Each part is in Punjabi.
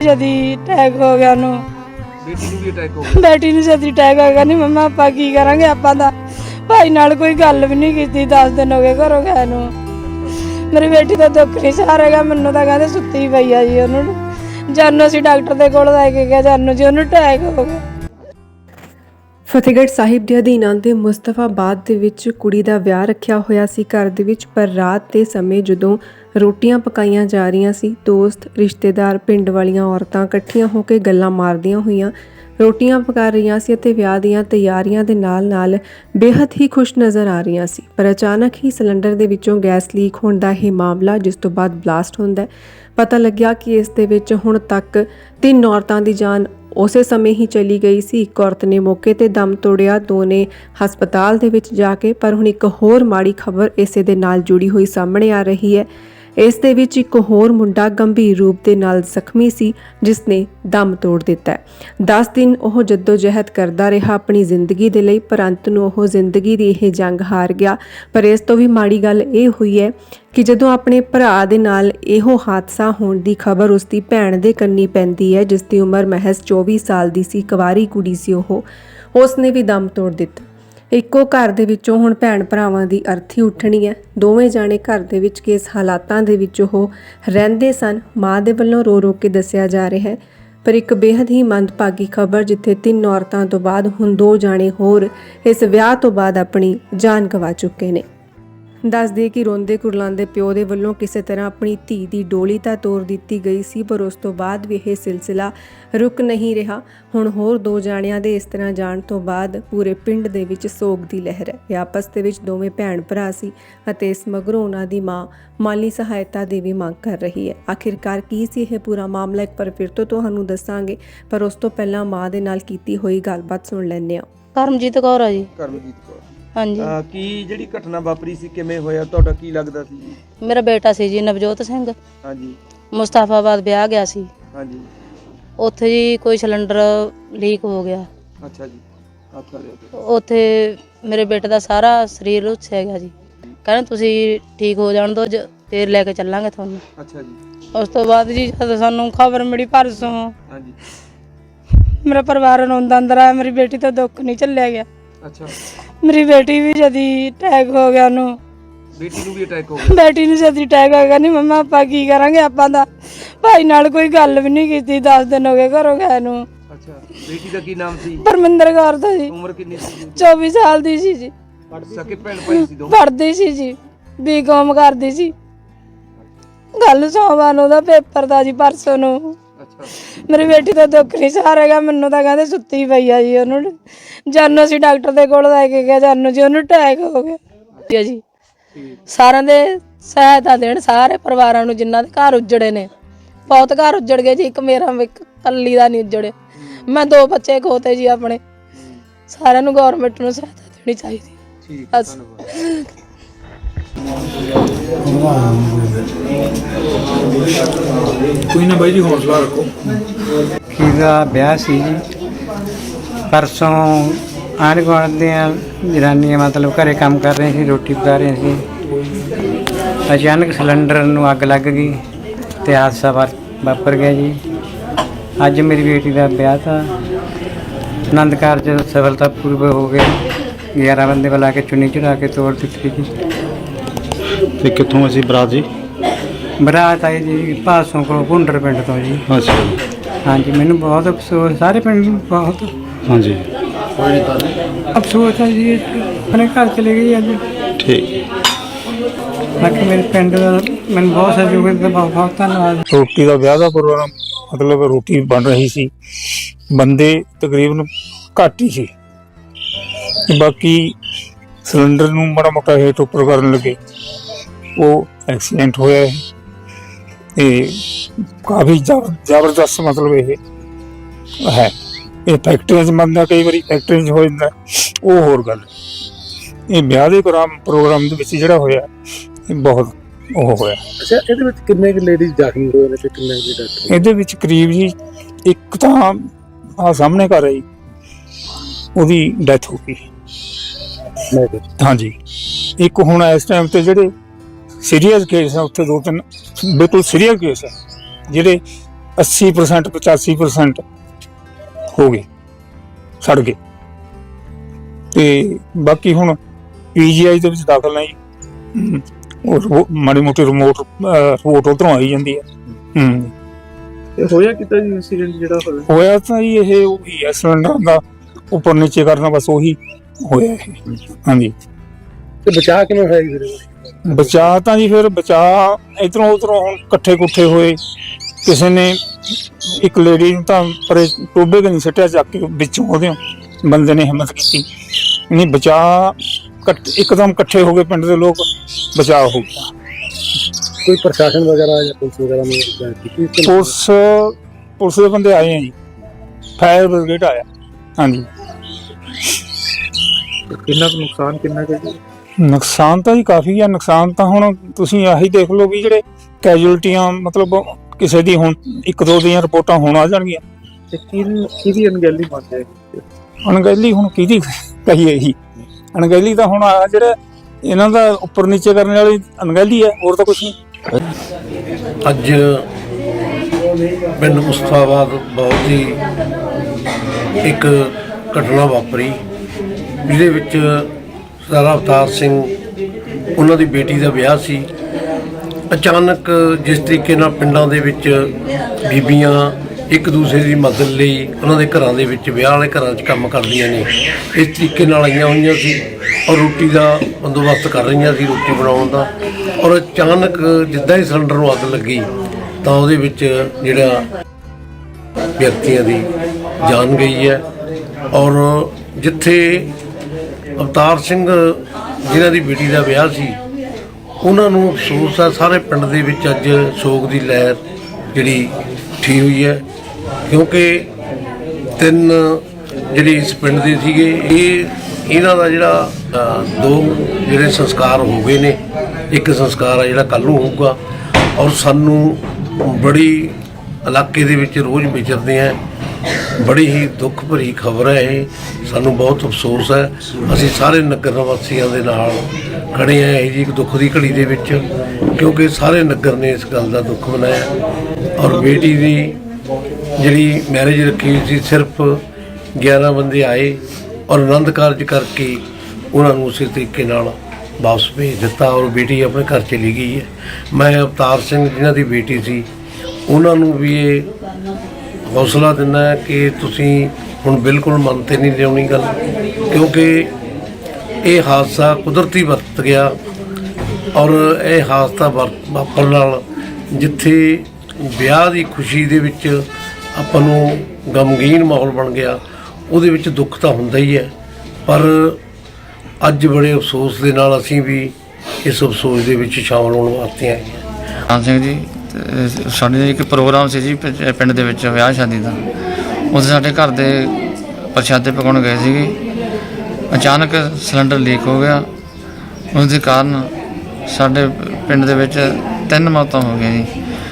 ਜਦੀ ਅਟੈਕ ਹੋ ਗਿਆ ਉਹਨੂੰ। ਬੇਟੀ ਨੂੰ ਵੀ ਅਟੈਕ ਹੋ ਗਿਆ। ਬੇਟੀ ਨੂੰ ਜਦੀ ਅਟੈਕ ਹੋ ਗਿਆ ਨਹੀਂ ਮੰਮਾ ਆਪਾਂ ਕੀ ਕਰਾਂਗੇ ਆਪਾਂ ਤਾਂ ਭਾਈ ਨਾਲ ਕੋਈ ਗੱਲ ਵੀ ਨਹੀਂ ਕੀਤੀ 10 ਦਿਨ ਹੋ ਗਏ ਘਰੋਂ ਗਏ ਨੂੰ। ਮੇਰੀ ਬੇਟੀ ਦਾ ਦੁੱਖ ਨਹੀਂ ਸਹਾਰੇਗਾ ਮੈਨੂੰ ਤਾਂ ਕਹਿੰਦੇ ਸੁੱਤੀ ਪਈ ਆ ਜੀ ਉਹਨੂੰ। ਜਾਨੋ ਅਸੀਂ ਡਾਕਟਰ ਦੇ ਕੋਲ ਲੈ ਕੇ ਗਏ ਜਾਨੋ ਜੀ ਉਹਨੂੰ ਅਟੈਕ ਹੋ ਗਿਆ। ਫਤਿਹਗੜ੍ਹ ਸਾਹਿਬ ਦੇ ਅਧੀਨ ਆਉਂਦੇ ਮੁਸਤਫਾਬਾਦ ਦੇ ਵਿੱਚ ਕੁੜੀ ਦਾ ਵਿਆਹ ਰੱਖਿਆ ਹੋਇਆ ਸੀ ਘਰ ਦੇ ਵਿੱਚ, ਪਰ ਰਾਤ ਦੇ ਸਮੇਂ ਜਦੋਂ ਰੋਟੀਆਂ ਪਕਾਈਆਂ ਜਾ ਰਹੀਆਂ ਸੀ, ਦੋਸਤ, ਰਿਸ਼ਤੇਦਾਰ, ਪਿੰਡ ਵਾਲੀਆਂ ਔਰਤਾਂ ਇਕੱਠੀਆਂ ਹੋ ਕੇ ਗੱਲਾਂ ਮਾਰਦੀਆਂ ਹੋਈਆਂ, ਰੋਟੀਆਂ ਪਕਾ ਰਹੀਆਂ ਸੀ ਅਤੇ ਵਿਆਹ ਦੀਆਂ ਤਿਆਰੀਆਂ ਦੇ ਨਾਲ-ਨਾਲ ਬੇहद ਹੀ ਖੁਸ਼ ਨਜ਼ਰ ਆ ਰਹੀਆਂ ਸੀ। ਪਰ ਅਚਾਨਕ ਹੀ ਸਿਲੰਡਰ ਦੇ ਵਿੱਚੋਂ ਗੈਸ ਲੀਕ ਹੋਣ ਦਾ ਇਹ ਮਾਮਲਾ, ਜਿਸ ਤੋਂ ਬਾਅਦ ਬਲਾਸਟ ਹੁੰਦਾ ਹੈ। ਪਤਾ ਲੱਗਿਆ ਕਿ ਇਸ ਦੇ ਵਿੱਚ ਹੁਣ ਤੱਕ ਤਿੰਨ ਔਰਤਾਂ ਦੀ ਜਾਨ ਉਸੇ ਸਮੇਂ ਹੀ ਚਲੀ ਗਈ ਸੀ। ਇੱਕ ਔਰਤ ਨੇ ਮੌਕੇ ਤੇ ਦਮ ਤੋੜਿਆ ਦੋ ਨੇ ਹਸਪਤਾਲ ਦੇ ਵਿੱਚ ਜਾ ਕੇ, ਪਰ ਹੁਣ ਇੱਕ ਹੋਰ ਮਾੜੀ ਖਬਰ ਇਸੇ ਦੇ ਨਾਲ ਜੁੜੀ ਹੋਈ ਸਾਹਮਣੇ ਆ ਰਹੀ ਹੈ। ਇਸ ਦੇ ਵਿੱਚ ਇੱਕ ਹੋਰ ਮੁੰਡਾ ਗੰਭੀਰ ਰੂਪ ਦੇ ਨਾਲ ਜ਼ਖਮੀ ਸੀ, ਜਿਸ ਨੇ ਦਮ ਤੋੜ ਦਿੱਤਾ ਹੈ। 10 ਦਿਨ ਉਹ ਜਹਿਦ ਕਰਦਾ ਰਿਹਾ ਆਪਣੀ ਜ਼ਿੰਦਗੀ ਦੇ ਲਈ ਪਰ ਅੰਤ ਨੂੰ ਉਹ ਜ਼ਿੰਦਗੀ ਦੀ ਇਹ ਜੰਗ ਹਾਰ ਗਿਆ। ਪਰ ਇਸ ਤੋਂ ਵੀ ਮਾੜੀ ਗੱਲ ਇਹ ਹੋਈ ਹੈ ਕਿ ਜਦੋਂ ਆਪਣੇ ਭਰਾ ਦੇ ਨਾਲ ਇਹੋ ਹਾਦਸਾ ਹੋਣ ਦੀ ਖਬਰ ਉਸ ਦੀ ਭੈਣ ਦੇ ਕੰਨੀ ਪੈਂਦੀ ਹੈ, ਜਿਸ ਦੀ ਉਮਰ ਮਹਿਜ਼ 24 ਸਾਲ ਦੀ ਸੀ, ਕੁਵਾਰੀ ਕੁੜੀ ਸੀ ਉਹ ਉਸ ਨੇ ਵੀ ਦਮ ਤੋੜ ਦਿੱਤਾ। ਇੱਕੋ ਘਰ ਦੇ ਵਿੱਚੋਂ ਹੁਣ ਭੈਣ ਭਰਾਵਾਂ ਦੀ ਅਰਥੀ ਉੱਠਣੀ ਹੈ। ਦੋਵੇਂ ਜਾਣੇ ਘਰ ਦੇ ਵਿੱਚ ਕਿਸ ਹਾਲਾਤਾਂ ਦੇ ਵਿੱਚ ਉਹ ਰਹਿੰਦੇ ਸਨ। ਮਾਂ ਦੇ ਵੱਲੋਂ ਰੋ ਰੋ ਕੇ ਦੱਸਿਆ ਜਾ ਰਿਹਾ ਹੈ, ਪਰ ਇੱਕ ਬੇहद ਹੀ ਮੰਦਭਾਗੀ ਖਬਰ ਜਿੱਥੇ ਤਿੰਨ ਔਰਤਾਂ ਤੋਂ ਬਾਅਦ ਹੁਣ ਦੋ ਜਾਣੇ ਹੋਰ ਇਸ ਵਿਆਹ ਤੋਂ ਬਾਅਦ ਆਪਣੀ ਜਾਨ ਗਵਾ ਚੁੱਕੇ ਨੇ। ਦੱਸ ਦਈਏ ਕਿ ਰੋਂਦੇ ਕੁਰਲਾਉਂਦੇ ਪਿਓ ਦੇ ਵੱਲੋਂ ਕਿਸੇ ਤਰ੍ਹਾਂ ਆਪਣੀ ਧੀ ਦੀ ਡੋਲੀ ਤਾਂ ਤੋਰ ਦਿੱਤੀ ਗਈ ਸੀ ਪਰ ਉਸ ਤੋਂ ਬਾਅਦ ਵੀ ਇਹ ਸਿਲਸਿਲਾ ਰੁਕ ਨਹੀਂ ਰਿਹਾ। ਹੁਣ ਹੋਰ ਦੋ ਜਾਣਿਆਂ ਦੇ ਇਸ ਤਰ੍ਹਾਂ ਜਾਣ ਤੋਂ ਬਾਅਦ ਪੂਰੇ ਪਿੰਡ ਦੇ ਵਿੱਚ ਸੋਗ ਦੀ ਲਹਿਰ ਹੈ। ਇਹ ਆਪਸ ਦੇ ਵਿੱਚ ਦੋਵੇਂ ਭੈਣ ਭਰਾ ਸੀ ਅਤੇ ਇਸ ਮਗਰੋਂ ਉਹਨਾਂ ਦੀ ਮਾਂ ਮਾਲੀ ਸਹਾਇਤਾ ਦੀ ਵੀ ਮੰਗ ਕਰ ਰਹੀ ਹੈ। ਆਖਿਰਕਾਰ ਕੀ ਸੀ ਇਹ ਪੂਰਾ ਮਾਮਲਾ? ਇੱਕ ਵਾਰ ਫਿਰ ਤੋਂ ਤੁਹਾਨੂੰ ਦੱਸਾਂਗੇ ਪਰ ਉਸ ਤੋਂ ਪਹਿਲਾਂ ਮਾਂ ਦੇ ਨਾਲ ਕੀਤੀ ਹੋਈ ਗੱਲਬਾਤ ਸੁਣ ਲੈਂਦੇ ਹਾਂ। ਕਰਮਜੀਤ ਕੌਰ ਆ ਜੀ। ਕਰਮਜੀਤ ਕੌਰ। ਹਾਂਜੀ। ਅਹ ਕੀ ਜਿਹੜੀ ਘਟਨਾ ਵਾਪਰੀ ਸੀ ਕਿਵੇਂ ਹੋਇਆ? ਤੁਹਾਡਾ ਕੀ ਲੱਗਦਾ ਸੀ? ਜੀ ਮੇਰਾ ਬੇਟਾ ਸੀ ਜੀ ਨਵਜੋਤ ਸਿੰਘ। ਹਾਂਜੀ। ਮੁਸਤਾਫਾਬਾਦ ਵਿਆਹ ਗਿਆ ਸੀ। ਹਾਂਜੀ। ਉੱਥੇ ਜੀ ਕੋਈ ਸਿਲੰਡਰ ਲੀਕ ਹੋ ਗਿਆ। ਅੱਛਾ ਜੀ। ਤੇ। ਉੱਥੇ ਮੇਰੇ ਬੇਟੇ ਦਾ ਸਾਰਾ ਸਰੀਰ ਉੱਛਿਆ ਗਿਆ ਜੀ। ਕਹਿੰਦੇ ਤੁਸੀਂ ਠੀਕ ਹੋ ਜਾਣ ਦੋ ਫੇਰ ਲੈ ਕੇ ਚੱਲਾਂਗੇ ਤੁਹਾਨੂੰ। ਅੱਛਾ ਜੀ। ਉਸ ਤੋਂ ਬਾਅਦ ਜੀ ਜਦ ਸਾਨੂੰ ਖਬਰ ਮਿਲੀ ਪਰਸੋਂ ਹਾਂਜੀ। ਮੇਰਾ ਪਰਿਵਾਰ ਰੋਂਦਾ ਅੰਦਰ ਆਇਆ ਮੇਰੀ ਬੇਟੀ ਤੋਂ ਦੁੱਖ ਨਹੀਂ ਝੱਲਿਆ ਗਿਆ। ਅੱਛਾ। ਮੇਰੀ ਬੇਟੀ ਵੀ ਜਦੀ ਅਟੈਕ ਹੋ ਗਿਆ ਉਹਨੂੰ। ਬੇਟੀ ਨੂੰ ਵੀ ਅਟੈਕ ਹੋ ਗਿਆ? ਬੇਟੀ ਨੂੰ ਜਦੀ ਅਟੈਕ ਹੋ ਗਿਆ ਨਹੀਂ ਮੰਮਾ ਆਪਾਂ ਕੀ ਕਰਾਂਗੇ ਆਪਾਂ ਤਾਂ ਭਾਈ ਨਾਲ ਕੋਈ ਗੱਲ ਵੀ ਨਹੀਂ ਕੀਤੀ 10 ਦਿਨ ਹੋ ਗਏ ਘਰੋਂ ਗਏ ਨੂੰ। ਅੱਛਾ ਬੇਟੀ ਦਾ ਕੀ ਨਾਮ ਸੀ? ਪਰਮਿੰਦਰ ਕੌਰ ਦਾ ਜੀ। ਉਮਰ ਕਿੰਨੀ ਸੀ? ਜੀ 24 ਸਾਲ ਦੀ ਸੀ ਜੀ। ਸਕੇ ਭੈਣ ਭਾਈ ਸੀ ਦੋ ਪੜ੍ਹਦੀ ਸੀ ਜੀ। ਬੀਕਾਮ ਕਰਦੀ ਸੀ। ਗੱਲ ਸੋਮਵਾਰ ਨੂੰ ਉਹਦਾ ਪੇਪਰ ਦਾ ਜੀ ਪਰਸੋਂ ਨੂੰ। ਮੇਰੀ ਬੇਟੀ ਦਾ ਦੁੱਖ ਨਹੀਂ ਸਹਾਰੇਗਾ ਮੈਨੂੰ ਤਾਂ ਕਹਿੰਦੇ ਸੁੱਤੀ ਪਈ ਆ ਜੀ ਉਹਨੂੰ। ਜਾਨੋ ਅਸੀਂ ਡਾਕਟਰ ਦੇ ਕੋਲ ਲੈ ਕੇ ਗਏ ਜਾਨੋ ਜੀ ਉਹਨੂੰ ਅਟੈਕ ਹੋ ਗਿਆ। ਜੀ ਜੀ। ਠੀਕ ਸਾਰਿਆਂ ਦੇ ਸਹਾਇਤਾ ਦੇਣ ਸਾਰੇ ਪਰਿਵਾਰਾਂ ਨੂੰ ਜਿਨ੍ਹਾਂ ਦੇ ਘਰ ਉਜੜੇ ਨੇ। ਬਹੁਤ ਘਰ ਉਜੜ ਗਏ ਜੀ ਇੱਕ ਮੇਰਾ ਇੱਕ ਕੱਲੀ ਦਾ ਨਹੀਂ ਉਜੜੇ ਮੈਂ ਦੋ ਬੱਚੇ ਖੋਤੇ ਜੀ ਆਪਣੇ। ਸਾਰਿਆਂ ਨੂੰ ਗਵਰਨਮੈਂਟ ਨੂੰ ਸਹਾਇਤਾ ਦੇਣੀ ਚਾਹੀਦੀ। ਠੀਕ ਬਸ। ਕੋਈ ਨਾ ਬਾਈ ਜੀ ਹੌਸਲਾ ਰੱਖੋ। ਕੀ ਵਿਆਹ ਸੀ ਜੀ? ਪਰਸੋਂ ਆਂਢ ਗੁਆਂਢ ਦੀਆਂ ਜਨਾਨੀਆਂ ਮਤਲਬ ਘਰੇ ਕੰਮ ਕਰ ਰਹੀਆਂ ਸੀ, ਰੋਟੀ ਪਕਾ ਰਹੀਆਂ ਸੀ। ਅਚਾਨਕ ਸਿਲੰਡਰ ਨੂੰ ਅੱਗ ਲੱਗ ਗਈ ਤੇ ਹਾਦਸਾ ਵਾ- ਵਾਪਰ ਗਿਆ ਜੀ। ਅੱਜ ਮੇਰੀ ਬੇਟੀ ਦਾ ਵਿਆਹ ਤਾਂ ਆਨੰਦ ਕਾਰਜ ਸਫਲਤਾਪੂਰਵਕ ਹੋ ਗਿਆ। 11 ਬੰਦੇ ਬੁਲਾ ਕੇ ਚੁੰਨੀ ਚੜਾ ਕੇ ਤੋੜ ਦਿੱਤੀ ਜੀ। ਤੇ ਕਿੱਥੋਂ ਅਸੀਂ ਬਰਾਤ ਜੀ? ਬਰਾਤ ਆਈ ਜੀ ਭਾਸੋਂ ਕੋਲ ਭੁੰਡਰ ਪਿੰਡ ਤੋਂ ਜੀ। ਅੱਛਾ ਹਾਂਜੀ ਮੈਨੂੰ ਬਹੁਤ ਅਫਸੋਸ ਸਾਰੇ ਪਿੰਡ ਨੂੰ ਬਹੁਤ ਹਾਂਜੀ। ਅਫਸੋਸ ਹੈ ਜੀ ਆਪਣੇ ਘਰ ਚਲੇ ਗਈ ਅੱਜ। ਠੀਕ। ਬਾਕੀ ਮੇਰੇ ਪਿੰਡ ਦਾ ਮੈਨੂੰ ਬਹੁਤ ਸਹਿਯੋਗ ਦਿੱਤਾ ਬਹੁਤ ਬਹੁਤ ਧੰਨਵਾਦ। ਰੋਟੀ ਦਾ ਵਿਆਹ ਦਾ ਪ੍ਰੋਗਰਾਮ ਮਤਲਬ ਰੋਟੀ ਬਣ ਰਹੀ ਸੀ। ਬੰਦੇ ਤਕਰੀਬਨ ਘੱਟ ਹੀ ਸੀ। ਤੇ ਬਾਕੀ ਸਿਲੰਡਰ ਨੂੰ ਮਾੜਾ ਮੋਟਾ ਹੇਠ ਉੱਪਰ ਕਰਨ ਲੱਗੇ। ਉਹ ਐਕਸੀਡੈਂਟ ਹੋਇਆ ਹੈ। ਤੇ ਕਾਫੀ ਜ਼ਬ- ਜ਼ਬਰਦਸਤ ਮਤਲਬ ਇਹ ਹੈ। ਇਹ ਫੈਕਟਰੀਆਂ 'ਚ ਬੰਦਾ ਕਈ ਵਾਰੀ ਫੈਕਟਰੀਆਂ 'ਚ ਹੋ ਜਾਂਦਾ। ਉਹ ਹੋਰ ਗੱਲ। ਇਹ ਵਿਆਹ ਦੇ ਪ੍ਰੋਗਰਾਮ ਪ੍ਰੋਗਰਾਮ ਦੇ ਵਿੱਚ ਜਿਹੜਾ ਹੋਇਆ ਇਹ ਬਹੁਤ ਉਹ ਹੋਇਆ। ਅੱਛਾ ਇਹਦੇ ਵਿੱਚ ਕਿੰਨੇ ਕੁ ਲੇਡੀਜ਼ ਜ਼ਖਮੀ ਹੋਏ ਨੇ ਤੇ ਕਿੰਨੇ ਕੁ ਡਾਕਟਰ ਇਹਦੇ ਵਿੱਚ ਕਰੀਬ ਜੀ ਇੱਕ ਤਾਂ ਆ ਸਾਹਮਣੇ ਘਰ ਹੈ ਜੀ ਉਹਦੀ ਡੈਥ ਹੋ ਗਈ। ਹਾਂਜੀ। ਇੱਕ ਹੁਣ ਇਸ ਟਾਈਮ ਤੇ ਜਿਹੜੇ ਸੀਰੀਅਸ ਕੇਸ ਆ ਉੱਥੇ ਦੋ ਤਿੰਨ ਬਿਲਕੁਲ ਸੀਰੀਅਸ ਕੇਸ ਆ ਜਿਹੜੇ 80% 85% ਹੋ ਗਏ ਸੜ ਗਏ। ਤੇ ਬਾਕੀ ਹੁਣ ਪੀਜੀਆਈ ਦੇ ਵਿੱਚ ਦਾਖਲ ਨਹੀਂ ਉਹ ਮਾੜੀ ਮੋਟੀ ਰਿਮੋਟ ਰਿਪੋਰਟ ਉਧਰੋਂ ਆਈ ਜਾਂਦੀ ਹੈ। ਹੂੰ। ਇਹ ਹੋਇਆ ਕਿਤਾ ਜੀ ਇਨਸੀਡੈਂਟ ਜਿਹੜਾ ਹੋਇਆ? ਹੋਇਆ ਤਾਂ ਜੀ ਇਹ ਉਹੀ ਹੈ ਸਿਲੰਡਰ ਦਾ ਉੱਪਰ ਨੀਚੇ ਕਰਨਾ ਬਸ ਉਹੀ ਹੋਇਆ ਇਹ। ਹਾਂਜੀ। ਤੇ ਬਚਾ ਕਿਵੇਂ ਹੋਇਆ ਜੀ ਫਿਰ? ਬਚਾ ਤਾਂ ਜੀ ਫਿਰ ਬਚਾ ਇਧਰੋਂ ਉਧਰੋਂ ਹੁਣ ਇਕੱਠੇ ਕੁੱਠੇ ਹੋਏ। ਕਿਸੇ ਨੇ ਇੱਕ ਲੇਡੀ ਨੂੰ ਤਾਂ ਪਰੇ ਟੋਬੇ ਕਨੀ ਸੱਟਿਆ ਚੱਕ ਕੇ ਵਿੱਚੋਂ ਉਹਦੇ ਬੰਦੇ ਨੇ ਹਿੰਮਤ ਕੀਤੀ। ਨਹੀਂ ਬਚਾ ਇਕੱਠ- ਇੱਕਦਮ ਇਕੱਠੇ ਹੋ ਗਏ ਪਿੰਡ ਦੇ ਲੋਕ ਬਚਾ ਹੋ ਗਿਆ। ਕੋਈ ਪ੍ਰਸ਼ਾਸਨ ਵਗੈਰਾ ਜਾਂ ਪੁਲਿਸ ਵਗੈਰਾ ਨੇ ਜਾਂਚ ਕੀਤੀ ਇਸ ਤੋਂ? ਪੁਲਿਸ ਪੁਲਿਸ ਦੇ ਬੰਦੇ ਆਏ ਆ ਜੀ। ਫਾਇਰ ਬ੍ਰਿਗੇਡ ਆਇਆ। ਹਾਂਜੀ। ਕਿੰਨਾ ਕੁ ਨੁਕਸਾਨ ਕਿੰਨਾ ਕੁ ਜੀ? ਨੁਕਸਾਨ ਤਾਂ ਜੀ ਕਾਫੀ ਆ ਨੁਕਸਾਨ ਤਾਂ ਹੁਣ ਤੁਸੀਂ ਆਹੀ ਦੇਖ ਲਓ ਵੀ ਜਿਹੜੇ ਕੈਜੂਅਲਟੀਆਂ ਮਤਲਬ ਕਿਸੇ ਦੀ ਹੁਣ ਇੱਕ ਦੋ ਦੀਆਂ ਰਿਪੋਰਟਾਂ ਹੁਣ ਆ ਜਾਣਗੀਆਂ। ਤੇ ਕਿਹਦੀ ਕਿਹਦੀ ਅਣਗਹਿਲੀ ਮੰਨਦੇ? ਅਣਗਹਿਲੀ ਹੁਣ ਕਿਹਦੀ ਕਹੀਏ ਜੀ? ਅਣਗਹਿਲੀ ਤਾਂ ਹੁਣ ਆ ਜਿਹੜੇ ਇਹਨਾਂ ਦਾ ਉੱਪਰ ਨੀਚੇ ਕਰਨ ਵਾਲੀ ਅਣਗਹਿਲੀ ਹੈ ਹੋਰ ਤਾਂ ਕੁਝ ਨਹੀਂ। ਅੱਜ ਪਿੰਡ ਮੁਸਤਾਬਾਦ ਬਹੁਤ ਹੀ ਇੱਕ ਘਟਨਾ ਵਾਪਰੀ ਜਿਹਦੇ ਵਿੱਚ ਸਰਦਾਰ ਅਵਤਾਰ ਸਿੰਘ। ਉਹਨਾਂ ਦੀ ਬੇਟੀ ਦਾ ਵਿਆਹ ਸੀ। ਅਚਾਨਕ ਜਿਸ ਤਰੀਕੇ ਨਾਲ ਪਿੰਡਾਂ ਦੇ ਵਿੱਚ ਬੀਬੀਆਂ ਇੱਕ ਦੂਸਰੇ ਦੀ ਮਦਦ ਲਈ ਉਹਨਾਂ ਦੇ ਘਰਾਂ ਦੇ ਵਿੱਚ ਵਿਆਹ ਵਾਲੇ ਘਰਾਂ 'ਚ ਕੰਮ ਕਰਦੀਆਂ ਨੇ। ਇਸ ਤਰੀਕੇ ਨਾਲ ਆਈਆਂ ਹੋਈਆਂ ਸੀ ਔਰ ਰੋਟੀ ਦਾ ਬੰਦੋਬਸਤ ਕਰ ਰਹੀਆਂ ਸੀ ਰੋਟੀ ਬਣਾਉਣ ਦਾ। ਔਰ ਅਚਾਨਕ ਜਿੱਦਾਂ ਹੀ ਸਿਲੰਡਰ ਨੂੰ ਅੱਗ ਲੱਗੀ, ਤਾਂ ਉਹਦੇ ਵਿੱਚ ਜਿਹੜਾ ਵਿਅਕਤੀਆਂ ਦੀ ਜਾਨ ਗਈ ਹੈ। ਔਰ ਜਿੱਥੇ ਅਵਤਾਰ ਸਿੰਘ ਜਿਨ੍ਹਾਂ ਦੀ ਬੇਟੀ ਦਾ ਵਿਆਹ ਸੀ, ਉਹਨਾਂ ਨੂੰ ਅਫਸੋਸ ਹੈ ਸਾਰੇ ਪਿੰਡ ਦੇ ਵਿੱਚ ਅੱਜ ਸੋਗ ਦੀ ਲਹਿਰ ਜਿਹੜੀ ਠੀ ਹੋਈ ਹੈ। ਕਿਉਂਕਿ ਤਿੰਨ ਜਿਹੜੇ ਇਸ ਪਿੰਡ ਦੇ ਸੀਗੇ, ਇਹ ਇਹਨਾਂ ਦਾ ਜਿਹੜਾ ਦੋ ਜਿਹੜੇ ਸੰਸਕਾਰ ਹੋ ਗਏ ਨੇ। ਇੱਕ ਸੰਸਕਾਰ ਆ ਜਿਹੜਾ ਕੱਲ ਨੂੰ ਹੋਊਗਾ। ਔਰ ਸਾਨੂੰ ਬੜੀ ਇਲਾਕੇ ਦੇ ਵਿੱਚ ਰੋਜ਼ ਵਿਚਰਦੇ ਆ। ਬੜੀ ਹੀ ਦੁੱਖ ਭਰੀ ਖਬਰ ਹੈ ਇਹ। ਸਾਨੂੰ ਬਹੁਤ ਅਫਸੋਸ ਹੈ। ਅਸੀਂ ਸਾਰੇ ਨਗਰ ਨਿਵਾਸੀਆਂ ਦੇ ਨਾਲ ਖੜੇ ਹਾਂ ਇਹ ਜੀ ਇੱਕ ਦੁੱਖ ਦੀ ਘੜੀ ਦੇ ਵਿੱਚ, ਕਿਉਂਕਿ ਸਾਰੇ ਨਗਰ ਨੇ ਇਸ ਗੱਲ ਦਾ ਦੁੱਖ ਮਨਾਇਆ। ਔਰ ਬੇਟੀ ਦੀ ਜਿਹੜੀ ਮੈਰਿਜ ਰੱਖੀ ਹੋਈ ਸੀ, ਸਿਰਫ 11 ਬੰਦੇ ਆਏ ਔਰ ਆਨੰਦ ਕਾਰਜ ਕਰਕੇ ਉਹਨਾਂ ਨੂੰ ਉਸੇ ਤਰੀਕੇ ਨਾਲ ਵਾਪਸ ਭੇਜ ਦਿੱਤਾ ਔਰ ਬੇਟੀ ਆਪਣੇ ਘਰ ਚਲੀ ਗਈ ਹੈ। ਮੈਂ ਅਵਤਾਰ ਸਿੰਘ, ਜਿਨ੍ਹਾਂ ਦੀ ਬੇਟੀ ਸੀ, ਉਹਨਾਂ ਨੂੰ ਵੀ ਇਹ ਹੌਸਲਾ ਦਿੰਦਾ ਹੈ ਕਿ ਤੁਸੀਂ ਹੁਣ ਬਿਲਕੁਲ ਮਨ ਤੇ ਨਹੀਂ ਲਿਆਉਣੀ ਗੱਲ, ਕਿਉਂਕਿ ਇਹ ਹਾਦਸਾ ਕੁਦਰਤੀ ਵਰਤ ਗਿਆ ਔਰ ਇਹ ਹਾਦਸਾ ਵਰ- ਵਾਪਰਨ ਨਾਲ ਜਿੱਥੇ ਵਿਆਹ ਦੀ ਖੁਸ਼ੀ ਦੇ ਵਿੱਚ ਆਪਾਂ ਨੂੰ ਗਮਗੀਨ ਮਾਹੌਲ ਬਣ ਗਿਆ, ਉਹਦੇ ਵਿੱਚ ਦੁੱਖ ਤਾਂ ਹੁੰਦਾ ਹੀ ਹੈ, ਪਰ ਅੱਜ ਬੜੇ ਅਫਸੋਸ ਦੇ ਨਾਲ ਅਸੀਂ ਵੀ ਇਸ ਅਫਸੋਸ ਦੇ ਵਿੱਚ ਸ਼ਾਮਲ ਹੋਣ ਵਾਸਤੇ ਆਏ ਹਾਂ ਸਿੰਘ ਜੀ ਤੇ ਸਾਡੇ ਇੱਕ ਪ੍ਰੋਗਰਾਮ ਸੀ ਜੀ ਪਿੰ- ਪਿੰਡ ਦੇ ਵਿੱਚ ਵਿਆਹ ਸ਼ਾਦੀ ਦਾ। ਉੱਥੇ ਸਾਡੇ ਘਰ ਦੇ ਪ੍ਰਸ਼ਾਦੇ ਪਕਾਉਣ ਗਏ ਸੀਗੇ। ਅਚਾਨਕ ਸਿਲੰਡਰ ਲੀਕ ਹੋ ਗਿਆ। ਉਸ ਦੇ ਕਾਰਨ ਸਾਡੇ ਪਿੰਡ ਦੇ ਵਿੱਚ ਤਿੰਨ ਮੌਤਾਂ ਹੋ ਗਈਆਂ ਜੀ।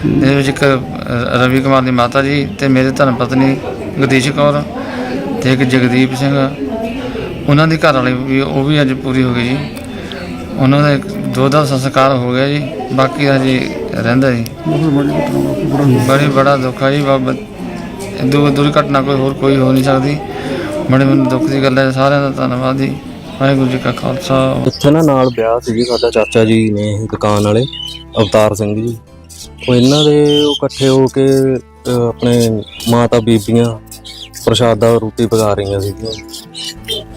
ਇਹਦੇ ਵਿੱਚ ਇੱਕ ਰ- ਰਵੀ ਕੁਮਾਰ ਦੀ ਮਾਤਾ ਜੀ ਤੇ ਮੇਰੇ ਧਰਮ ਪਤਨੀ ਗਦੀਸ਼ ਕੌਰ ਤੇ ਇੱਕ ਜਗਦੀਪ ਸਿੰਘ। ਉਹਨਾਂ ਦੀ ਘਰ ਵਾਲੀ ਵੀ, ਉਹ ਵੀ ਅੱਜ ਪੂਰੀ ਹੋ ਗਈ ਜੀ। ਉਹਨਾਂ ਦਾ ਇੱਕ ਦੋ ਦਾ ਸੰਸਕਾਰ ਹੋ ਗਿਆ ਜੀ। ਬਾਕੀ ਹਜੇ ਰਹਿੰਦਾ ਜੀ ਬੜੀ ਬੜਾ ਦੁੱਖ ਹੈ ਜੀ ਬਾਬਾ ਦੂਰ ਦੁਰਘਟਨਾ ਕੋਈ ਹੋਰ ਕੋਈ ਹੋ ਨਹੀਂ ਸਕਦੀ। ਬੜੇ ਮੈਨੂੰ ਦੁੱਖ ਦੀ ਗੱਲ ਹੈ ਸਾਰਿਆਂ ਦਾ ਧੰਨਵਾਦ ਜੀ। ਵਾਹਿਗੁਰੂ ਜੀ ਕਾ ਖਾਲਸਾ। ਇੱਥੇ ਨਾ ਨਾਲ ਵਿਆਹ ਸੀ ਜੀ ਸਾਡਾ ਚਾਚਾ ਜੀ ਨੇ ਇਹ ਦੁਕਾਨ ਵਾਲੇ ਅਵਤਾਰ ਸਿੰਘ ਜੀ। ਉਹ ਇਹਨਾਂ ਦੇ ਉਹ ਇਕੱਠੇ ਹੋ ਕੇ ਅਹ, ਆਪਣੇ ਮਾਤਾ ਬੀਬੀਆਂ ਪ੍ਰਸ਼ਾਦਾ ਰੋਟੀ ਪਕਾ ਰਹੀਆਂ ਸੀਗੀਆਂ।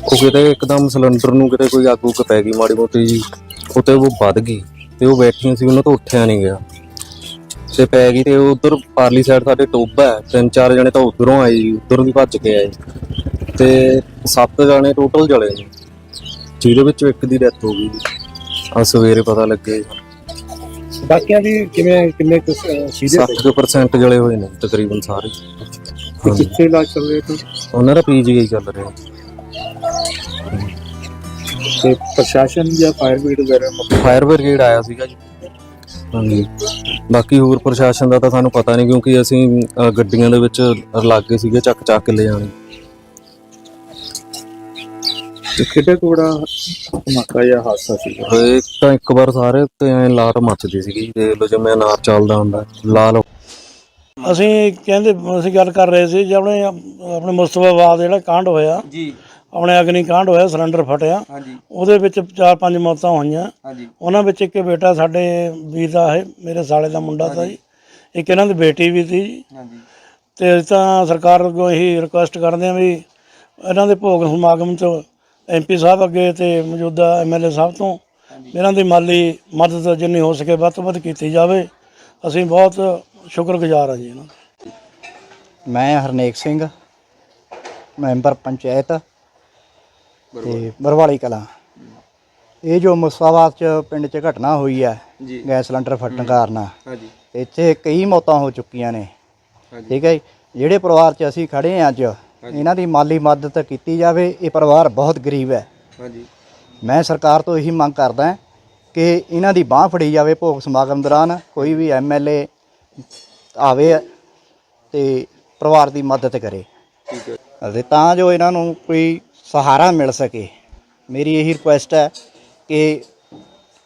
ਉਹ ਕਿਤੇ ਇੱਕਦਮ ਸਿਲੰਡਰ ਨੂੰ ਕਿਤੇ ਕੋਈ ਅੱਗ ਉੱਗ ਪੈ ਗਈ ਮਾੜੀ ਮੋਟੀ ਜੀ। ਉਤੇ ਉਹ ਵੱਧ ਗਈ ਤੇ ਉਹ ਬੈਠੀਆਂ ਸੀ ਉਹਨਾਂ ਤੋਂ ਉੱਠਿਆ ਨਹੀਂ ਗਿਆ। ਤੇ ਪੈ ਗਈ ਤੇ ਉਧਰ ਪਾਰਲੀ ਸਾਈਡ ਸਾਡੇ ਟੋਬਾ ਹੈ। ਤਿੰਨ ਚਾਰ ਜਣੇ ਤਾਂ ਉਧਰੋਂ ਆਏ ਜੀ ਉਧਰੋਂ ਵੀ ਭੱਜ ਕੇ ਆਏ। ਤੇ ਸੱਤ ਜਣੇ ਟੋਟਲ ਜਲੇ ਨੇ ਜਿਹਦੇ ਵਿੱਚੋਂ ਇੱਕ ਦੀ ਡੈਥ ਹੋ ਗਈ ਆ ਸਵੇਰੇ ਪਤਾ ਲੱਗੇ ਬਾਕੀਆਂ ਦੀ ਕਿਵੇਂ ਕਿੰਨੇ ਕੁ ਸੀਰੀਅਸ 60% ਜਲੇ ਹੋਏ ਨੇ ਤਕਰੀਬਨ ਸਾਰੇ। ਹਾਂਜੀ। ਕਿੱਥੇ ਇਲਾਜ ਚੱਲ ਰਿਹਾ ਤੇ ਉਹਨਾਂ ਦਾ ਪੀਜੀਆਈ ਚੱਲ ਰਿਹਾ। ਤੇ ਪ੍ਰਸ਼ਾਸਨ ਜਾਂ ਫਾਇਰ ਬ੍ਰਿਗੇਡ ਵਗੈਰਾ? ਮੌਕੇ ਫਾਇਰ ਬ੍ਰਿਗੇਡ ਆਇਆ ਸੀਗਾ ਜੀ। ਹਾਂਜੀ। ਬਾਕੀ ਹੋਰ ਪ੍ਰਸ਼ਾਸਨ ਦਾ ਤਾਂ ਸਾਨੂੰ ਪਤਾ ਨਹੀਂ ਕਿਉਂਕਿ ਅਸੀਂ ਅ, ਗੱਡੀਆਂ ਦੇ ਵਿੱਚ ਲਾਗੇ ਸੀਗੇ ਚੱਕ ਚੱਕ ਕੇ ਲੈ ਜਾਣੇ ਤੇ ਕਿੱਡਾ ਕੁ ਬੜਾ ਧਮਾਕਾ ਜਾਂ ਹਾਦਸਾ ਸੀਗਾ ਹੋਏ ਤਾਂ ਇੱਕ ਵਾਰ ਸਾਰੇ ਤੇ ਐ ਲਾਟ ਮੱਚਦੀ ਸੀਗੀ। ਦੇਖ ਲਓ ਜਿਵੇਂ ਅਨਾਰ ਚੱਲਦਾ ਹੁੰਦਾ ਲਾਲ ਅਸੀਂ ਕਹਿੰਦੇ ਅਸੀਂ ਗੱਲ ਕਰ ਰਹੇ ਸੀ ਜੇ ਆਪਣੇ ਆਪਣੇ ਮੁਸਤਫਾਬਾਦ ਜਿਹੜਾ ਕਾਂਡ ਹੋਇਆ ਜੀ। ਆਪਣੇ ਅਗਨੀ ਕਾਂਡ ਹੋਇਆ ਸਿਲੰਡਰ ਫਟਿਆ। ਹਾਂਜੀ। ਉਹਦੇ ਵਿੱਚ ਚਾਰ ਪੰਜ ਮੌਤਾਂ ਹੋਈਆਂ। ਹਾਂਜੀ। ਉਹਨਾਂ ਵਿੱਚ ਇੱਕ ਬੇਟਾ ਸਾਡੇ ਵੀਰ ਦਾ ਹੈ ਮੇਰੇ ਸਾਲੇ ਦਾ ਮੁੰਡਾ ਸੀ। ਇੱਕ ਇਹਨਾਂ ਦੀ ਬੇਟੀ ਵੀ ਸੀ। ਜੀ ਹਾਂਜੀ। ਤੇ ਅਸੀਂ ਤਾਂ ਸਰਕਾਰ ਅੱਗੋਂ ਇਹੀ ਰਿਕੁਐਸਟ ਕਰਦੇ ਹਾਂ ਵੀ ਇਹਨਾਂ ਦੇ ਭੋਗ ਸਮਾਗਮ 'ਚ ਐਮਪੀ ਸਾਹਿਬ ਅੱਗੇ ਤੇ ਮੌਜੂਦਾ ਐਮਐਲਏ ਸਾਹਿਬ ਤੋਂ ਇਹਨਾਂ ਦੀ ਮਾਲੀ ਮਦਦ ਜਿੰਨੀ ਹੋ ਸਕੇ ਵੱਧ ਤੋਂ ਵੱਧ ਕੀਤੀ ਜਾਵੇ। ਅਸੀਂ ਬਹੁਤ ਸ਼ੁਕਰਗੁਜ਼ਾਰ ਹਾਂ ਜੀ ਇਹਨਾਂ ਦੇ। ਮੈਂ ਹਰਨੇਕ ਸਿੰਘ ਮੈਂਬਰ ਪੰਚਾਇਤ ਤੇ ਬਰਵਾਲੀ ਕਲਾਂ। ਇਹ ਜੋ ਮੁਸਤਾਬਾਦ ਚ ਪਿੰਡ ਚ ਘਟਨਾ ਹੋਈ ਹੈ ਜੀ। ਗੈਸ ਸਿਲੰਡਰ ਫਟਣ ਕਾਰਨ। ਹਾਂਜੀ। ਇੱਥੇ ਕਈ ਮੌਤਾਂ ਹੋ ਚੁੱਕੀਆਂ ਨੇ। ਠੀਕ ਹੈ ਜੀ। ਜਿਹੜੇ ਪਰਿਵਾਰ 'ਚ ਅਸੀਂ ਖੜੇ ਹਾਂ ਅੱਜ ਇਹਨਾਂ ਦੀ ਮਾਲੀ ਮਦਦ ਕੀਤੀ ਜਾਵੇ ਇਹ ਪਰਿਵਾਰ ਬਹੁਤ ਗਰੀਬ ਹੈ। ਹਾਂਜੀ। ਮੈਂ ਸਰਕਾਰ ਤੋਂ ਇਹੀ ਮੰਗ ਕਰਦਾ ਕਿ ਇਹਨਾਂ ਦੀ ਬਾਹ ਫੜੀ ਜਾਵੇ ਭੋਗ ਸਮਾਗਮ ਦੌਰਾਨ ਕੋਈ ਵੀ ਐਮਐਲਏ ਆਵੇ ਤੇ ਪਰਿਵਾਰ ਦੀ ਮਦਦ ਕਰੇ। ਠੀਕ ਹੈ। ਅਤੇ ਤਾਂ ਜੋ ਇਹਨਾਂ ਨੂੰ ਕੋਈ ਸਹਾਰਾ ਮਿਲ ਸਕੇ। ਮੇਰੀ ਇਹੀ ਰਿਕੁਐਸਟ ਹੈ ਕਿ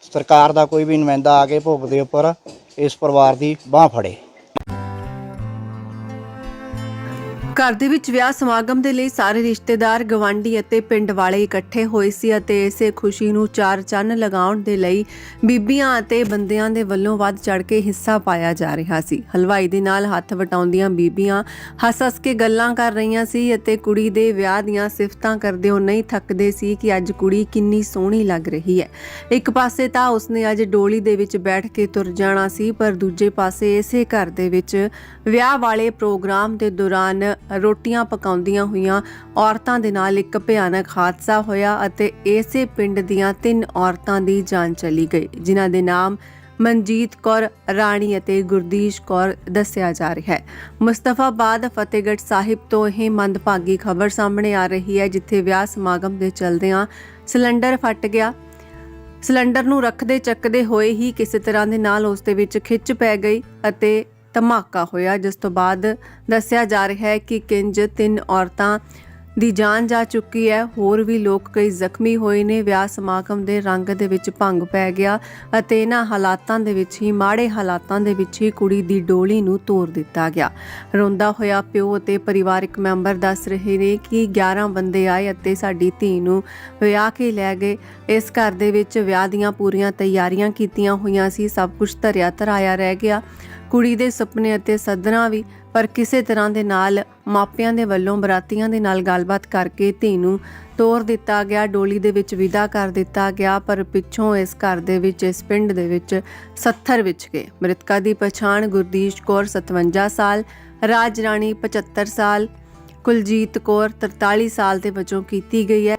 ਸਰਕਾਰ ਦਾ ਕੋਈ ਵੀ ਨੁਮਾਇੰਦਾ ਆ ਕੇ ਭੁੱਖ ਦੇ ਉੱਪਰ ਇਸ ਪਰਿਵਾਰ ਦੀ ਬਾਹ ਫੜੇ। ਘਰ ਦੇ ਵਿੱਚ ਵਿਆਹ ਸਮਾਗਮ ਦੇ ਲਈ ਸਾਰੇ ਰਿਸ਼ਤੇਦਾਰ ਗਵਾਂਢੀ ਅਤੇ ਪਿੰਡ ਵਾਲੇ ਇਕੱਠੇ ਹੋਏ ਸੀ ਅਤੇ ਇਸੇ ਖੁਸ਼ੀ ਨੂੰ ਚਾਰ ਚੰਨ ਲਗਾਉਣ ਦੇ ਲਈ ਬੀਬੀਆਂ ਅਤੇ ਬੰਦਿਆਂ ਦੇ ਵੱਲੋਂ ਵੱਧ ਚੜ ਕੇ ਹਿੱਸਾ ਪਾਇਆ ਜਾ ਰਿਹਾ ਸੀ। ਹਲਵਾਈ ਦੇ ਨਾਲ ਹੱਥ ਵਟਾਉਂਦੀਆਂ ਬੀਬੀਆਂ ਹੱਸ-ਹੱਸ ਕੇ ਗੱਲਾਂ ਕਰ ਰਹੀਆਂ ਸੀ ਅਤੇ ਕੁੜੀ ਦੇ ਵਿਆਹ ਦੀਆਂ ਸਿਫਤਾਂ ਕਰਦੇ ਉਹ ਨਹੀਂ ਥੱਕਦੇ ਸੀ ਕਿ ਅੱਜ ਕੁੜੀ ਕਿੰਨੀ ਸੋਹਣੀ ਲੱਗ ਰਹੀ ਹੈ। ਇੱਕ ਪਾਸੇ ਤਾਂ ਉਸਨੇ ਅੱਜ ਡੋਲੀ ਦੇ ਵਿੱਚ ਬੈਠ ਕੇ ਤੁਰ ਜਾਣਾ ਸੀ, ਪਰ ਦੂਜੇ ਪਾਸੇ ਇਸੇ ਘਰ ਦੇ ਵਿੱਚ ਵਿਆਹ ਵਾਲੇ ਪ੍ਰੋਗਰਾਮ ਦੇ ਦੌਰਾਨ ਰੋਟੀਆਂ ਪਕਾਉਂਦੀਆਂ ਹੋਈਆਂ ਔਰਤਾਂ ਦੇ ਨਾਲ ਇੱਕ ਭਿਆਨਕ ਹਾਦਸਾ ਹੋਇਆ ਅਤੇ ਇਸੇ ਪਿੰਡ ਦੀਆਂ ਤਿੰਨ ਔਰਤਾਂ ਦੀ ਜਾਨ ਚਲੀ ਗਈ, ਜਿਨ੍ਹਾਂ ਦੇ ਨਾਮ ਮਨਜੀਤ ਕੌਰ ਰਾਣੀ ਅਤੇ ਗੁਰਦੀਸ਼ ਕੌਰ ਦੱਸਿਆ ਜਾ ਰਿਹਾ ਹੈ। ਮੁਸਤਫਾਬਾਦ ਫਤਿਹਗੜ੍ਹ ਸਾਹਿਬ ਤੋਂ ਇਹ ਮੰਦਭਾਗੀ ਖਬਰ ਸਾਹਮਣੇ ਆ ਰਹੀ ਹੈ, ਜਿੱਥੇ ਵਿਆਹ ਸਮਾਗਮ ਦੇ ਚਲਦਿਆਂ ਸਿਲੰਡਰ ਫਟ ਗਿਆ। ਸਿਲੰਡਰ ਨੂੰ ਰੱਖਦੇ ਚੱਕਦੇ ਹੋਏ ਹੀ ਕਿਸੇ ਤਰ੍ਹਾਂ ਦੇ ਨਾਲ ਉਸ ਦੇ ਵਿੱਚ ਖਿੱਚ ਪੈ ਗਈ ਅਤੇ ਧਮਾਕਾ ਹੋਇਆ, ਜਿਸ ਤੋਂ ਬਾਅਦ ਦੱਸਿਆ ਜਾ ਰਿਹਾ ਹੈ ਕਿ ਕਿੰਜ ਤਿੰਨ ਔਰਤਾਂ ਦੀ ਜਾਨ ਜਾ ਚੁੱਕੀ ਹੈ। ਹੋਰ ਵੀ ਲੋਕ ਕਈ ਜ਼ਖਮੀ ਹੋਏ ਨੇ। ਵਿਆਹ ਸਮਾਗਮ ਦੇ ਰੰਗ ਦੇ ਵਿੱਚ ਭੰਗ ਪੈ ਗਿਆ ਅਤੇ ਇਹਨਾਂ ਹਾਲਾਤਾਂ ਦੇ ਵਿੱਚ ਹੀ, ਮਾੜੇ ਹਾਲਾਤਾਂ ਦੇ ਵਿੱਚ ਹੀ ਕੁੜੀ ਦੀ ਡੋਲੀ ਨੂੰ ਤੋੜ ਦਿੱਤਾ ਗਿਆ। ਰੋਂਦਾ ਹੋਇਆ ਪਿਓ ਅਤੇ ਪਰਿਵਾਰਕ ਮੈਂਬਰ ਦੱਸ ਰਹੇ ਨੇ ਕਿ 11 ਬੰਦੇ ਆਏ ਅਤੇ ਸਾਡੀ ਧੀ ਨੂੰ ਵਿਆਹ ਕੇ ਲੈ ਗਏ। ਇਸ ਘਰ ਦੇ ਵਿੱਚ ਵਿਆਹ ਦੀਆਂ ਪੂਰੀਆਂ ਤਿਆਰੀਆਂ ਕੀਤੀਆਂ ਹੋਈਆਂ ਸੀ, ਸਭ ਕੁਝ ਧਰਿਆ ਧਰਾਇਆ ਰਹਿ ਗਿਆ। ਕੁੜੀ ਦੇ ਸੁਪਨੇ ਅਤੇ ਸੱਦਣਾ ਵੀ, ਪਰ ਕਿਸੇ ਤਰ੍ਹਾਂ ਦੇ ਨਾਲ ਮਾਪਿਆਂ ਦੇ ਵੱਲੋਂ ਬਰਾਤੀਆਂ ਦੇ ਨਾਲ ਗੱਲਬਾਤ ਕਰਕੇ ਧੀ ਨੂੰ ਤੋਰ ਦਿੱਤਾ ਗਿਆ, ਡੋਲੀ ਦੇ ਵਿੱਚ ਵਿਦਾ ਕਰ ਦਿੱਤਾ ਗਿਆ, ਪਰ ਪਿੱਛੋਂ ਇਸ ਘਰ ਦੇ ਵਿੱਚ, ਇਸ ਪਿੰਡ ਦੇ ਵਿੱਚ 70 ਵਿੱਚ ਗਏ। ਮ੍ਰਿਤਕਾ ਦੀ ਪਛਾਣ ਗੁਰਦੀਸ਼ ਕੌਰ 57 ਸਾਲ ਰਾਜ ਰਾਣੀ 75 ਸਾਲ, ਕੁਲਜੀਤ ਕੌਰ 43 ਸਾਲ ਦੇ ਵਜੋਂ ਕੀਤੀ ਗਈ ਹੈ।